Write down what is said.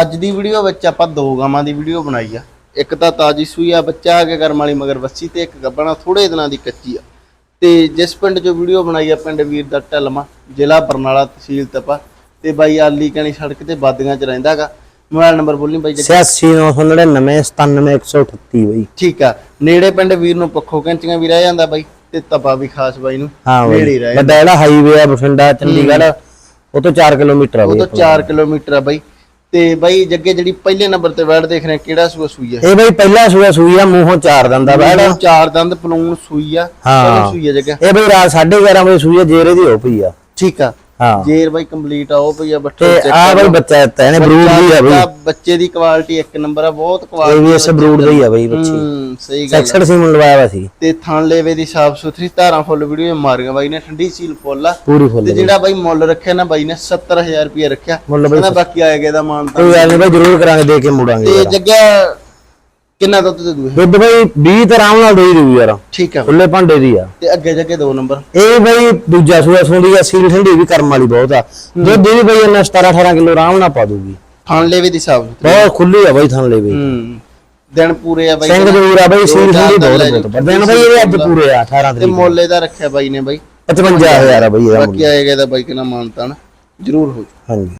ਅੱਜ ਦੀ ਵੀਡੀਓ ਵਿੱਚ ਆਪਾਂ ਦੋ ਗਾਵਾਂ ਦੀ ਵੀਡੀਓ ਬਣਾਈ ਆ। ਇੱਕ ਤਾਂ ਤਾਜੀ ਸੂਈ ਆ ਬੱਚਾ ਆ ਕੇ ਕਰਮ ਵਾਲੀ ਮਗਰ ਵੱਸੀ ਤੇ ਇੱਕ ਗੱਬਣਾ ਥੋੜੇ ਦਿਨਾਂ ਦੀ ਕੱਚੀ ਆ। ਤੇ ਜਿਸ ਪਿੰਡ 'ਚੋਂ ਵੀਡੀਓ ਬਣਾਈ ਆ ਪਿੰਡ ਵੀਰ ਦਾ ਢਲਮਾ ਜ਼ਿਲ੍ਹਾ ਬਰਨਾਲਾ ਤਹਿਸੀਲ ਤਪਾ। ਤੇ ਬਾਈ ਆਲੀ ਕਣੀ ਸੜਕ ਤੇ ਬਾਦੀਆਂ 'ਚ ਰਹਿੰਦਾਗਾ ਮੋਬਾਈਲ ਨੰਬਰ ਬੋਲੀ ਬਾਈ ਜੀ। 8999 97138 ਬਈ। ਠੀਕ ਆ। ਨੇੜੇ ਪਿੰਡ ਵੀਰ ਨੂੰ ਪੱਖੋ ਕੈਂਚੀਆਂ ਵੀ ਰਹਿ ਜਾਂਦਾ ਬਾਈ ਤੇ ਤਪਾ ਵੀ ਖਾਸ ਬਾਈ ਨੂੰ ਨੇੜੇ ਹੀ ਰਹਿ ਵੱਡਾ ਜਿਹੜਾ ਹਾਈਵੇ ਆ ਬਠਿੰਡਾ ਚੰਡੀਗੜ੍ਹ ਉਹ ਤੋਂ 4 ਕਿਲੋਮੀਟਰ ਆ ਉਹ ਬਈ ਤੋਂ 4 ਕਿਲੋਮੀਟਰ ਆ ਬਾਈ। ਤੇ ਬਾਈ ਜੱਗੇ ਜਿਹੜੀ ਪਹਿਲੇ ਨੰਬਰ ਤੇ ਬੈਠ ਦੇਖ ਰਹੇ ਆ, ਕਿਹੜਾ ਸੂਆ ਸੂਈ ਆ? ਇਹ ਬਈ ਪਹਿਲਾ ਸੂਆ ਸੂਈ ਆ ਮੂੰਹੋਂ ਚਾਰ ਦੰਦਾ ਬੈੜ ਇਹਨੂੰ ਚਾਰ ਦੰਦ ਪਲੂਣ ਸੂਈ ਆ। ਹਾਂ। ਸੂਈ ਆ ਜੱਗਾ। ਇਹ ਬਈ ਰਾਤ 11:30 ਵਜੇ ਸੂਈ ਆ ਜੇਰੇ ਦੀ ਹੋ ਪਈ ਆ। ਠੀਕ ਆ। ਹਾਂ। ਜੇਰ ਬਾਈ ਕੰਪਲੀਟ ਆ ਉਹ ਪਈ ਆ ਬੱਠੇ ਤੇ ਆ ਬਈ। ਬੱਚਾ ਦਿੱਤਾ ਇਹਨੇ ਬਰੂਡ ਦੀ ਆ ਬਈ। ਬੱਚਾ- ਦੀ ਕੁਆਲਿਟੀ ਇੱਕ ਨੰਬਰ ਆ ਬਹੁਤ ਇਹ ਕੁਆਲਿਟੀ ਵੀ ਇਸ ਬਰੂਡ ਦਾ। ਹੀ ਆ ਬਈ ਬੱਚੀ। ਹੂੰ ਸਹੀ ਗੱਲ ਆ। ਸੈਕਸਡ ਸੀਮਨ ਲਵਾਇਆ ਵਾ ਸੀ। ਤੇ ਥਣ ਲੇਵੇ ਦੀ ਸਾਫ਼ ਸੁਥਰੀ ਧਾਰਾਂ ਫੁੱਲ ਵੀਡੀਓ ਮਾਰੀਆਂ ਬਾਈ ਨੇ ਠੰਡੀ ਸੀਲ ਫੁੱਲ ਆ। ਪੂਰੀ ਫੁੱਲ ਤੇ ਜਿਹੜਾ ਬਾਈ ਮੁੱਲ ਰੱਖਿਆ ਨਾ ਬਾਈ ਨੇ 70000 ਰੁਪਏ ਰੱਖਿਆ। ਮੁੱਲ ਬਈ ਬਾਕੀ ਆਏਗਾ ਦਾ ਮਾਨ ਕੋਈ ਗੱਲ ਨਹੀਂ ਬਈ ਜ਼ਰੂਰ ਕਰਾਂਗੇ ਦੇ ਕੇ ਮੁੜਾਂਗੇ ਤੇ। ਜੱਗਿਆ ਕਿੰਨਾ ਦੁੱਧ ਦੇ ਦੂਏ? ਦੁੱਧ ਬਈ 20 ਤੇ ਆਰਾਮ ਨਾਲ ਦੇ ਦੂ ਯਾਰ। ਠੀਕ ਆ। ਖੁੱਲੇ ਭਾਂਡੇ ਦੀ ਆ। ਤੇ ਅੱਗੇ ਜੱਗੇ ਦੋ ਨੰਬਰ। ਇਹ ਬਈ ਦੂਜਾ ਸੂਆ ਸੁੰਦੀ ਆ ਸੀਲ ਠੰਡੀ ਵੀ ਕਰਮ ਵਾਲੀ ਬਹੁਤ ਆ। ਦੁੱਧ ਵੀ ਬਈ ਇਹਨਾਂ 17 18 ਕਿਲੋ ਆਰਾਮ ਨਾਲ ਪਾ ਦੂਗੀ। ਥਣ ਲੇਵੇ ਦੀ ਸੁਥਰੀ ਬਹੁਤ ਖੁੱਲੀ ਆ ਬਈ ਥਣ ਲੈ ਬਈ ਹੂੰ। ਦਿਨ ਪੂਰੇ ਆ ਬਾਈ। ਸਿੰਘ ਜ਼ਰੂਰ ਆ ਬਈ ਸੀਲ ਠੰਡੀ ਬਹੁਤ ਬਹੁਤ ਪਰ ਦਿਨ ਬਈ ਇਹ ਅੱਜ ਪੂਰੇ ਆ 18 ਤੇ ਤਰੀਕ ਮੁੱਲ ਇਹਦਾ ਰੱਖਿਆ ਬਾਈ ਨੇ ਬਾਈ। 55000 ਆ ਬਈ ਇਹਦਾ ਬਾਕੀ ਆਏਗਾ ਦਾ ਬਾਈ ਕਿਨਾ ਮਾਨਤਾ ਨਾ ਜ਼ਰੂਰ ਹੋ ਜਾਊ। ਹਾਂਜੀ।